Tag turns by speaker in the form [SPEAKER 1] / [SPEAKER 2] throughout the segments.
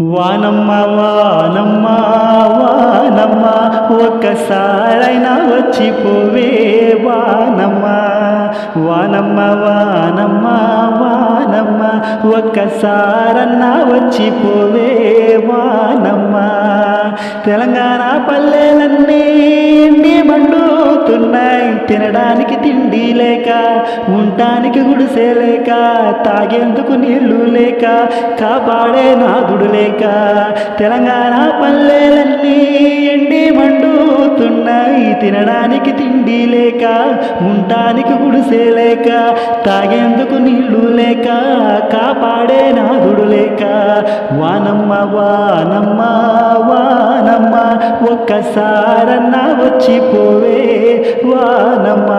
[SPEAKER 1] వానమ్మ వానమ్మ వానమ్మ ఒక్కసారైనా వచ్చిపోవే వానమ్మ. వానమ్మ వానమ్మ వానమ్మ ఒక్కసారన్నా వచ్చిపోవే వానమ్మ. తెలంగాణ పల్లెలన్నీ ఎండి మండుతున్నాయి తినడానికి తిండి లేక ఉండటానికి గుడిసే లేక తాగేందుకు నీళ్ళు లేక కాపాడే నాదుడు లేక తెలంగాణ పల్లెలన్నీ ఎండి మండుతున్నాయి. తినడానికి తిండి లేక ఉండటానికి గుడిసే లేక తాగేందుకు నీళ్ళు లేక కాపాడే నాదుడు లేక. వానమ్మ వానమ్మ వానమ్మ. ఒక్కసారన్నా వచ్చిపోవే. వానమ్మ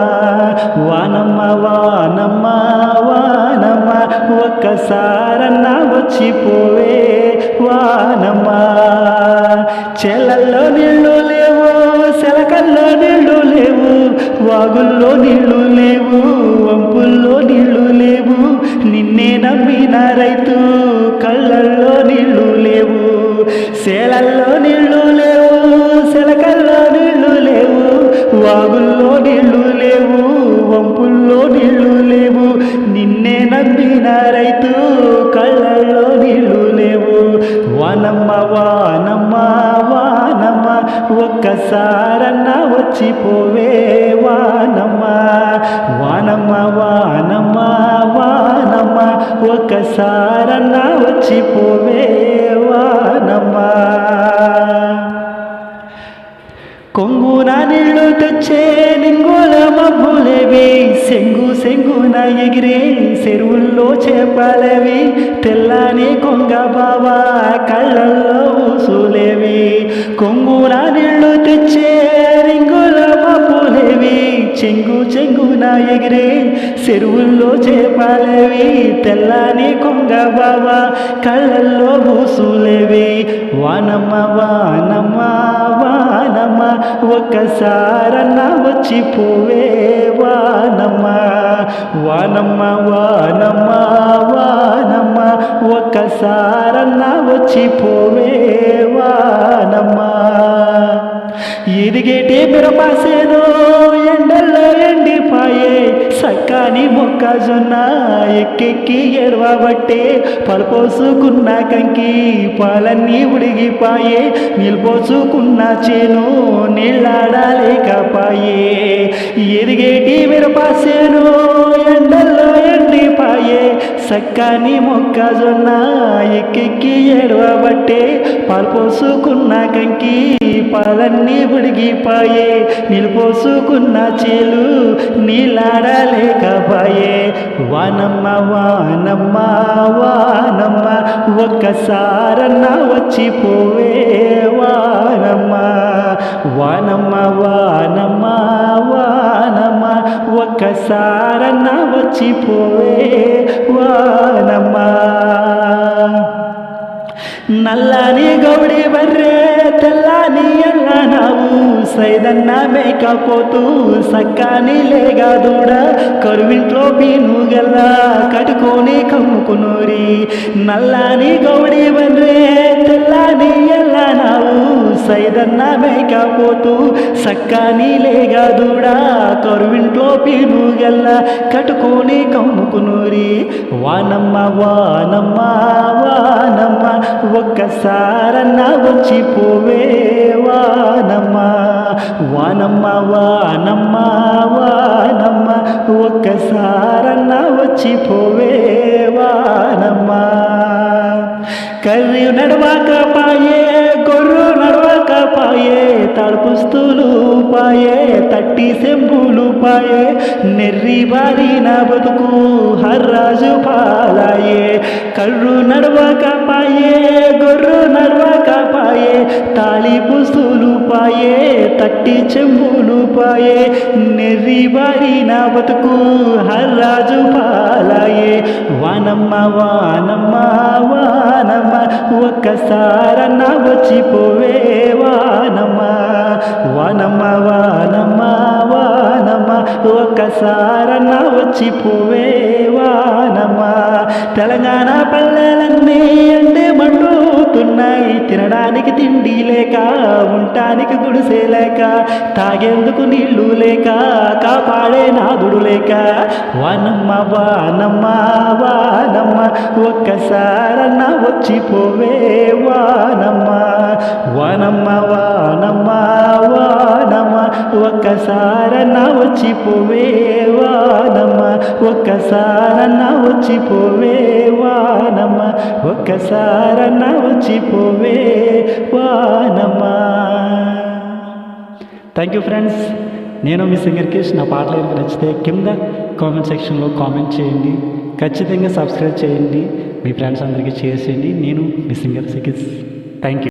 [SPEAKER 1] వానమ్మ వానమ్మ వానమ్మ ఒక్కసారన్నా వచ్చిపోవే. వానమ్మ చెలల్లో నీళ్ళు లేవు సెలకల్లో నీళ్ళు లేవు వాగుల్లో నీళ్ళు లేవు వంపుల్లో నీళ్ళు లేవు నిన్నే నమ్మిన రైతు కళ్ళల్లో నీళ్ళు లేవు సేలల్లో నీళ్ళు వాగుల్లో నీళ్ళు లేవు వంపుల్లో నీళ్ళు లేవు. నిన్నే నమ్మిన రైతు కళ్ళల్లో నీళ్ళు లేవు. వానమ్మ వానమ్మ వానమ్మ ఒక్కసారన్నా వచ్చిపోవే వానమ్మ. వానమ్మ వానమ్మ వానమ్మ ఒక్కసారన్నా వచ్చిపోవే వానమ్మ. కొంగున నీళ్ళు తెచ్చే నింగుల మబ్బులేవి సెంగు సెంగున ఎగిరే చెరువుల్లో చేపలవి. తెల్లని కొంగ బావా కళ్ళల్లో చెంగు చెంగున ఎగిరే చెరువుల్లో చేపలేవి తెల్లని కొంగ బావా కళ్ళల్లో బూసులేవి వానమ్మ వానమ్మ వానమ్మ ఒక్కసారన్నా వచ్చిపోవే వానమ్మ. వానమ్మ వానమ్మ వానమ్మ ఒక్కసారన్నా వచ్చిపోవే వానమ్మ. ఎదిగేటే మిరపాసేను ఎండ సక్కాని మొక్కజొన్న ఎక్కెక్కి ఎడవబట్టే బట్టే కంకి పాలన్నీ ఉడిగిపాయే నిల్పోసుకున్న చేను నీళ్ళాడలేకపాయే ఎదిగేటి మిరపాసేను సక్కని మొక్కజొన్న ఎక్కెక్కి ఎడవబట్టే పాల్పోసుకున్న కంకి పాలన్నీ ఉడిగిపోయే నిలిపోసుకున్న చేలు నీలాడలేకపోయే. వానమ్మ వానమ్మ వానమ్మ ఒక్కసారన్నా వచ్చిపోవే వానమ్మ. వానమ్మ వానమ్మ వానమ్మ ఒక్కసారన్నా వచ్చిపోవే వానమ్మ నల్లని గౌడి బర్రే తెల్లని ఎల్లనావు. సైదన్న మేకపోతూ సక్కాని లేగా దూడ కరువింట్లో పీనుగల్ల కట్టుకొని కమ్ముకునూరి నల్లని గౌడి బర్రే తెల్లని ఎల్లనావు. సైదన్న మేకపోతూ సక్కాని లేగా కరువింట్లో పీనుగల్ల కట్టుకొని కమ్ముకునూరి వానమ్మ వానమ్మ వానమ్మ ఒక్కసారన్న వచ్చిపోవే వానమ్మ. వానమ్మ వానమ్మ వానమ్మ ఒక్కసారన్న వచ్చిపోవే వానమ్మ. కర్రీ నడవాక పాయే గొర్రు పాయే తడుపుస్తులు పాయే తట్టి సెంబులు పాయే నెర్రి బారిన బతుకు హర్రాజు పాలాయే. కర్రు నడవక పాయే గొర్రు నడవక పాయే తాళి పుస్తులు పాయే తట్టి చెంబులు పాయే నెర్రి బారిన బతుకు హర్రాజు పాలాయే. వానమ్మ వానమ్మ వానమ్మ ఒక్కసారన్నా వచ్చిపోవే వానమ్మ. వానమ్మ వానమ్మ వానమ్మ ఒక్కసారన్నా వచ్చిపోవే వానమ్మ. తెలంగాణ పల్లెలన్నీ అంటే మండుతున్నాయి. తినడానికి తిండి లేక ఉండటానికి గుడిసే లేక తాగేందుకు నీళ్ళు లేక కాపాడే నాదుడు లేక. వానమ్మ వానమ్మ వానమ్మ ఒక్కసారన్న వచ్చిపోవే వానమ్మ. వానమ్మ వానమ్మ వానమ్మ ఒక్కసారన్న వచ్చిపోవే వానమ్మ ఒక్కసారన్నా వచ్చిపోవే వానమ్మ ఒక్కసారన్న వచ్చిపోవే వానమ్మ. థ్యాంక్ యూ ఫ్రెండ్స్ నేను మీ సింగర్ కేష్ నా పాటలు కనుక నచ్చితే కింద కామెంట్ సెక్షన్లో కామెంట్ చేయండి. ఖచ్చితంగా సబ్స్క్రైబ్ చేయండి. మీ ఫ్రెండ్స్ అందరికీ షేర్ చేయండి. నేను మీ సింగర్ సికిస్ థ్యాంక్ యూ